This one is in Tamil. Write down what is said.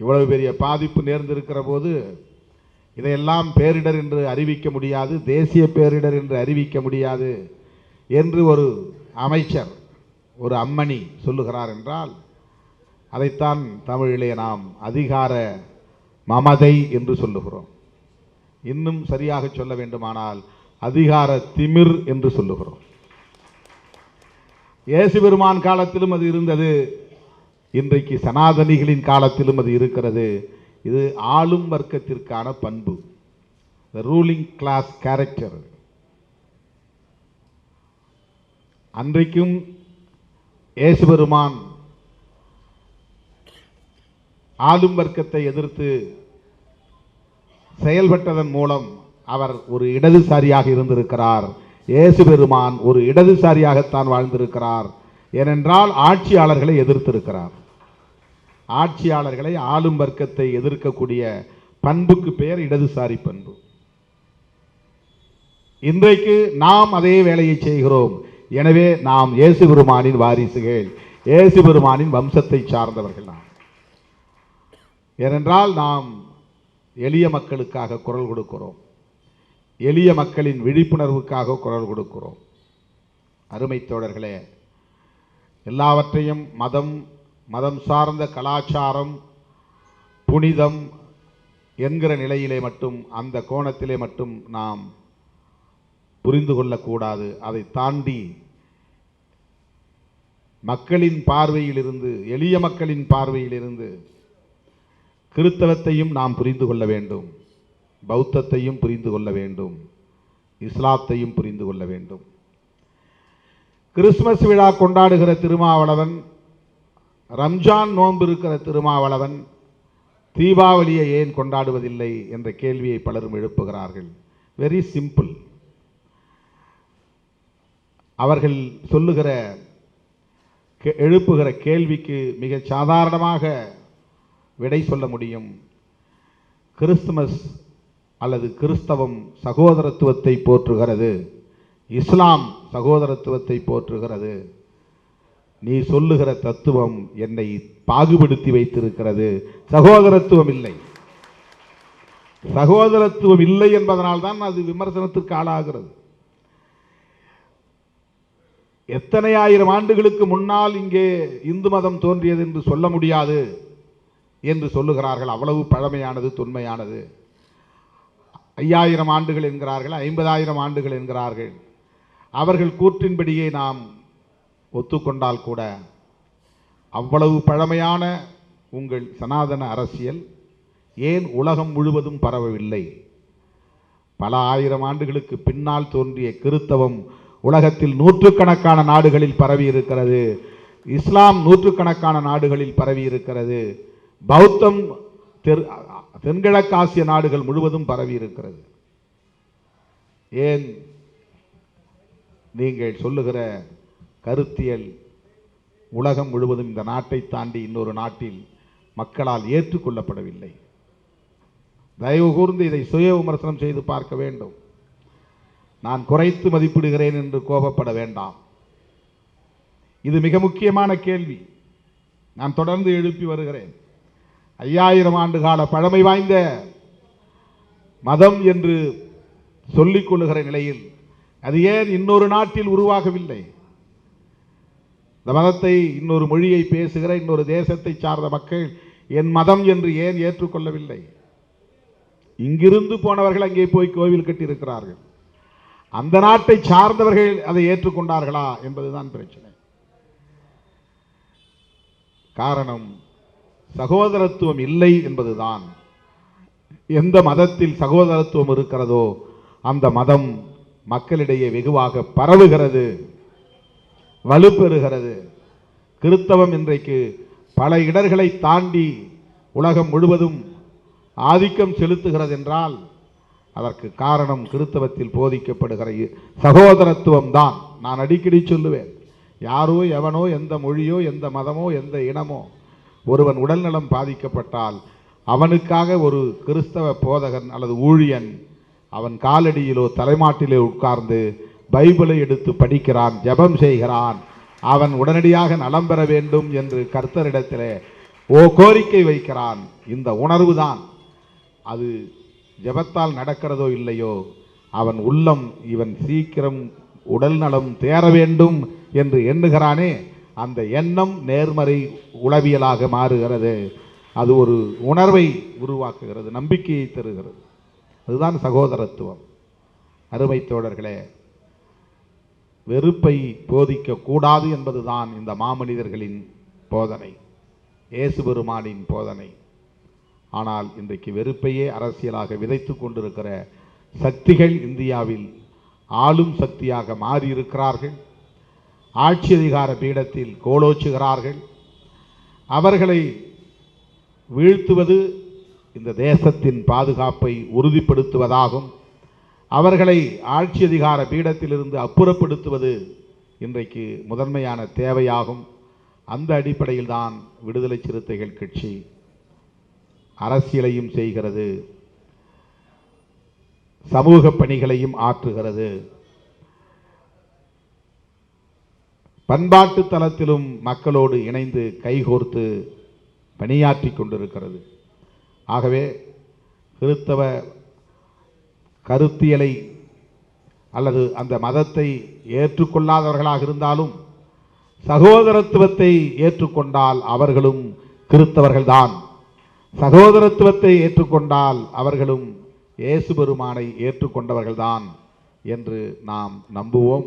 இவ்வளவு பெரிய பாதிப்பு நேர்ந்திருக்கிற போது இதையெல்லாம் பேரிடர் என்று அறிவிக்க முடியாது தேசிய பேரிடர் என்று அறிவிக்க முடியாது என்று ஒரு அமைச்சர் ஒரு அம்மணி சொல்லுகிறார் என்றால் அதைத்தான் தமிழிலே நாம் அதிகார மமதை என்று சொல்லுகிறோம். இன்னும் சரியாக சொல்ல வேண்டுமானால் அதிகார திமிர் என்று சொல்லுகிறோம். இயேசு பெருமான் காலத்திலும் அது இருந்தது. இன்றைக்கு சனாதனிகளின் காலத்திலும் அது இருக்கிறது. இது ஆளும் வர்க்கத்திற்கான பண்பு. த ரூலிங் கிளாஸ் கேரக்டர் அன்றைக்கும் ஏசுபெருமான் ஆளும் வர்க்கத்தை எதிர்த்து செயல்பட்டதன் மூலம் அவர் ஒரு இடதுசாரியாக இருந்திருக்கிறார். இயேசு பெருமான் ஒரு இடதுசாரியாகத்தான் வாழ்ந்திருக்கிறார். ஏனென்றால் ஆட்சியாளர்களை எதிர்த்திருக்கிறார். ஆட்சியாளர்களை ஆளும் வர்க்கத்தை எதிர்க்கக்கூடிய பண்புக்கு பெயர் இடதுசாரி பண்பு. இன்றைக்கு நாம் அதே வேலையை செய்கிறோம். எனவே நாம் இயேசு பெருமானின் வாரிசுகள் இயேசு பெருமானின் வம்சத்தை சார்ந்தவர்கள் நாம். ஏனென்றால் நாம் எளிய மக்களுக்காக குரல் கொடுக்கிறோம். எளிய மக்களின் விழிப்புணர்வுக்காக குரல் கொடுக்கிறோம். அருமை தோழர்களே எல்லாவற்றையும் மதம் மதம் சார்ந்த கலாச்சாரம் புனிதம் என்கிற நிலையிலே மட்டும் அந்த கோணத்திலே மட்டும் நாம் புரிந்து கொள்ளக்கூடாது. அதை தாண்டி மக்களின் பார்வையிலிருந்து எளிய மக்களின் பார்வையிலிருந்து கிறித்தவத்தையும் நாம் புரிந்து கொள்ள வேண்டும். பௌத்தத்தையும் புரிந்து கொள்ள வேண்டும். இஸ்லாத்தையும் புரிந்து கொள்ள வேண்டும். கிறிஸ்துமஸ் விழா கொண்டாடுகிற திருமாவளவன் ரம்ஜான் நோன்பு இருக்கிற திருமாவளவன் தீபாவளியை ஏன் கொண்டாடுவதில்லை என்ற கேள்வியை பலரும் எழுப்புகிறார்கள். வெரி சிம்பிள் அவர்கள் சொல்லுகிற கே- எழுப்புகிற கேள்விக்கு மிக சாதாரணமாக விடை சொல்ல முடியும். கிறிஸ்துமஸ் அல்லது கிறிஸ்தவம் சகோதரத்துவத்தை போற்றுகிறது. இஸ்லாம் சகோதரத்துவத்தை போற்றுகிறது. நீ சொல்லுகிற தத்துவம் என்னை பாகுபடுத்தி வைத்திருக்கிறது. சகோதரத்துவம் இல்லை. சகோதரத்துவம் இல்லை என்பதனால் தான் அது விமர்சனத்திற்கு ஆளாகிறது. எத்தனை ஆயிரம் ஆண்டுகளுக்கு முன்னால் இங்கே இந்து மதம் தோன்றியது என்று சொல்ல முடியாது என்று சொல்லுகிறார்கள். அவ்வளவு பழமையானது தொன்மையானது. ஐயாயிரம் ஆண்டுகள் என்கிறார்கள் ஐம்பதாயிரம் ஆண்டுகள் என்கிறார்கள். அவர்கள் கூற்றின்படியே நாம் ஒத்துக்கொண்டால் கூட அவ்வளவு பழமையான உங்கள் சனாதன அரசியல் ஏன் உலகம் முழுவதும் பரவவில்லை? பல ஆயிரம் ஆண்டுகளுக்கு பின்னால் தோன்றிய கிறித்தவம் உலகத்தில் நூற்றுக்கணக்கான நாடுகளில் பரவி இருக்கிறது இஸ்லாம் நூற்றுக்கணக்கான நாடுகளில் பரவி இருக்கிறது பௌத்தம் தெற் தென்கிழக்காசிய நாடுகள் முழுவதும் பரவி இருக்கிறது ஏன் நீங்கள் சொல்லுகிற கருத்தியல் உலகம் முழுவதும் இந்த நாட்டை தாண்டி இன்னொரு நாட்டில் மக்களால் ஏற்றுக்கொள்ளப்படவில்லை. தயவு கூர்ந்து இதை சுய விமர்சனம் செய்து பார்க்க வேண்டும். நான் குறைத்து மதிப்பிடுகிறேன் என்று கோபப்பட வேண்டாம். இது மிக முக்கியமான கேள்வி. நான் தொடர்ந்து எழுப்பி வருகிறேன். ஐயாயிரம் ஆண்டு கால பழமை வாய்ந்த மதம் என்று சொல்லிக் கொள்ளுகிற நிலையில் அது ஏன் இன்னொரு நாட்டில் உருவாகவில்லை? இந்த மதத்தை இன்னொரு மொழியை பேசுகிற இன்னொரு தேசத்தை சார்ந்த மக்கள் என் மதம் என்று ஏன் ஏற்றுக்கொள்ளவில்லை? இங்கிருந்து போனவர்கள் அங்கே போய் கோவில் கட்டியிருக்கிறார்கள். அந்த நாட்டை சார்ந்தவர்கள் அதை ஏற்றுக்கொண்டார்களா என்பதுதான் பிரச்சனை. காரணம் சகோதரத்துவம் இல்லை என்பதுதான். எந்த மதத்தில் சகோதரத்துவம் இருக்கிறதோ அந்த மதம் மக்களிடையே வெகுவாக பரவுகிறது. வலுப்பெறுகிறது. கிறித்தவம் இன்றைக்கு பல இடர்களை தாண்டி உலகம் முழுவதும் ஆதிக்கம் செலுத்துகிறது என்றால் அதற்கு காரணம் கிறித்தவத்தில் போதிக்கப்படுகிற சகோதரத்துவம் தான். நான் அடிக்கடி சொல்லுவேன் யாரோ எவனோ எந்த மொழியோ எந்த மதமோ எந்த இனமோ ஒருவன் உடல்நலம் பாதிக்கப்பட்டால் அவனுக்காக ஒரு கிறிஸ்தவ போதகன் அல்லது ஊழியன் அவன் காலடியிலோ தலைமாட்டிலே உட்கார்ந்து பைபிளை எடுத்து படிக்கிறான் ஜெபம் செய்கிறான். அவன் உடனடியாக நலம் பெற வேண்டும் என்று கர்த்தரிடத்திலே ஓ கோரிக்கை வைக்கிறான். இந்த உணர்வு தான் அது ஜெபத்தால் நடக்கிறதோ இல்லையோ அவன் உள்ளம் இவன் சீக்கிரம் உடல் நலம் தேர வேண்டும் என்று எண்ணுகிறானே. அந்த எண்ணம் நேர்மறை உளவியலாக மாறுகிறது. அது ஒரு உணர்வை உருவாக்குகிறது நம்பிக்கையை தருகிறது. அதுதான் சகோதரத்துவம். அருமை தோழர்களே வெறுப்பை போதிக்க கூடாது என்பதுதான் இந்த மாமனிதர்களின் போதனை இயேசு பெருமானின் போதனை. ஆனால் இன்றைக்கு வெறுப்பையே அரசியலாக விதைத்து கொண்டிருக்கிற சக்திகள் இந்தியாவில் ஆளும் சக்தியாக மாறியிருக்கிறார்கள். ஆட்சி அதிகார பீடத்தில் கோலோச்சுகிறார்கள். அவர்களை வீழ்த்துவது இந்த தேசத்தின் பாதுகாப்பை உறுதிப்படுத்துவதாகும். அவர்களை ஆட்சி அதிகார பீடத்திலிருந்து அப்புறப்படுத்துவது இன்றைக்கு முதன்மையான தேவையாகும். அந்த அடிப்படையில் தான் விடுதலை சிறுத்தைகள் கட்சி அரசியலையும் செய்கிறது. சமூக பணிகளையும் ஆற்றுகிறது. பண்பாட்டு தளத்திலும் மக்களோடு இணைந்து கைகோர்த்து பணியாற்றி கொண்டிருக்கிறது. ஆகவே கிறித்தவ கருத்தியலை அல்லது அந்த மதத்தை ஏற்றுக்கொள்ளாதவர்களாக இருந்தாலும் சகோதரத்துவத்தை ஏற்றுக்கொண்டால் அவர்களும் கிறித்தவர்கள்தான் சகோதரத்துவத்தை ஏற்றுக்கொண்டால் அவர்களும் இயேசு பெருமானை ஏற்றுக்கொண்டவர்கள்தான் என்று நாம் நம்புவோம்.